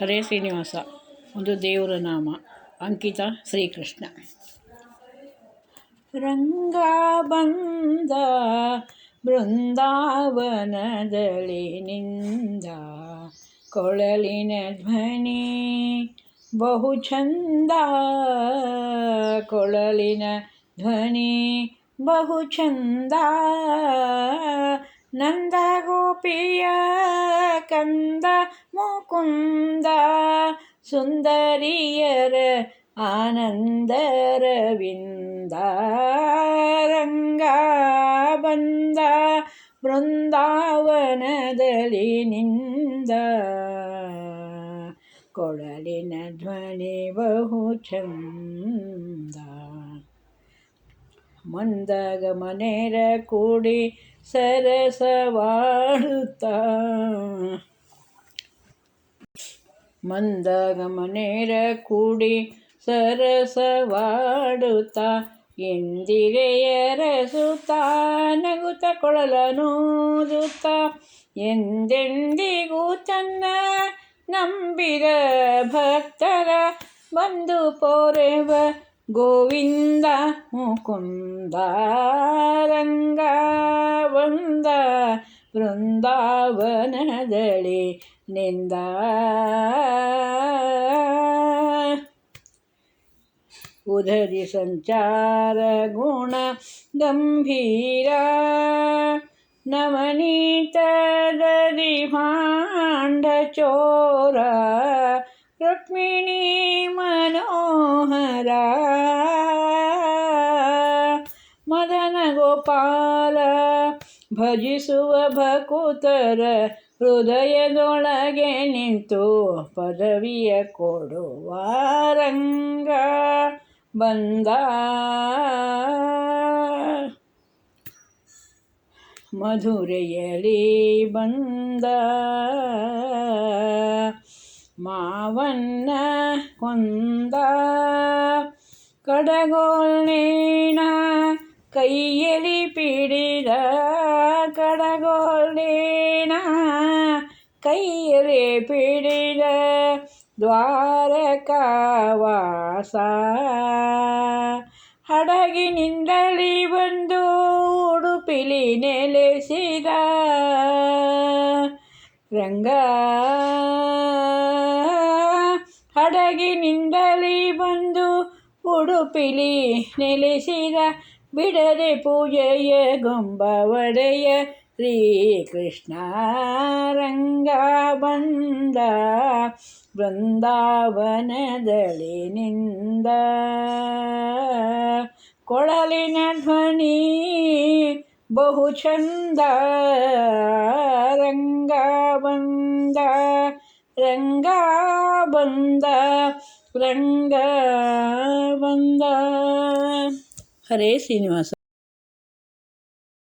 ಹರೇ ಶ್ರೀನಿವಾಸ, ಒಂದು ದೇವರ ನಾಮ, ಅಂಕಿತ ಶ್ರೀಕೃಷ್ಣ. ರಂಗ ಬಂದ ಬೃಂದಾವನದಲ್ಲಿ ನಿಂದ ಕೊಳಲಿನ ಧ್ವನಿ ಬಹು ಚಂದ ಕೊಳಲಿನ ಧ್ವನಿ ಬಹು ಚಂದ ನಂದ ಗೋಪಿಯ ಕಂದ ಮುಕುಂದ ಸುಂದರಿಯರ ಆನಂದರವಿಂದ ರಂಗ ಬಂದ ಬೃಂದಾವನದಲ್ಲಿ ನಿಂದ ಕೊಳಲಿನ ಧ್ವನಿ ಬಹು ಚಂದ ಮಂದಗ ಮನೆರ ಕೂಡಿ ಸರಸವಾಡುತ್ತ ಮಂದಗ ಮನೆರ ಕೂಡಿ ಸರಸವಾಡುತ್ತ ಎಂದಿರೆಯರ ಸುತ್ತ ನಗುತ್ತ ಕೊಳಲನೂದುತ್ತ ಎಂದೆಂದಿಗೂ ತನ್ನ ನಂಬಿದ ಭಕ್ತರ ಬಂದು ಪೋರೆವ ಗೋವಿಂದ ಮುಕುಂದ ರಂಗ ಬಂದ ಬೃಂದಾವನದಳಿ ನಿಂದ ಉದರಿ ಸಂಚಾರ ಗುಣ ಗಂಭೀರ ನವನೀತದರಿ ಭಾಂಡ ಚೋರ ರುಕ್ಮಿಣಿ ಮನೋಹರ ಮದನ ಗೋಪಾಲ ಭಜಿಸುವ ಭಕುತರ ಹೃದಯದೊಳಗೆ ನಿಂತು ಪದವಿಯ ಕೊಡುವ ರಂಗ ಬಂದ. ಮಧುರೆಯಲಿ ಬಂದ. ಮಾವನ್ನ ಕೊಂದ. ಕಡಗೋಲ್ನೇಣ ಕೈಯಲ್ಲಿ ಪಿಡಿದ ಕಡಗೋಲ್ನೇಣ ಕೈಯಲ್ಲಿ ಪಿಡಿದ ದ್ವಾರಕವಾಸ ಹಡಗಿನಿಂದಲಿ ಬಂದು ಉಡುಪಿಲಿ ನೆಲೆಸಿದ ರಂಗ. ಹಡಗಿನಿಂದಲಿ ಬಂದು ಉಡುಪಿಲಿ ನೆಲೆಸಿದ ಬಿಡದೆ ಪೂಜೆಯ ಗೊಂಬ ಒಡೆಯ ಶ್ರೀಕೃಷ್ಣ ರಂಗ ಬಂದ ಬೃಂದಾವನದಳಿ ನಿಂದ ಕೊಳಲಿನ ಧ್ವನಿ ಬಹು ಚಂದ ರಂಗ ಬಂದ ರಂಗ ಬಂದ ರಂಗ ಬಂದ హరే శ్రీనివాస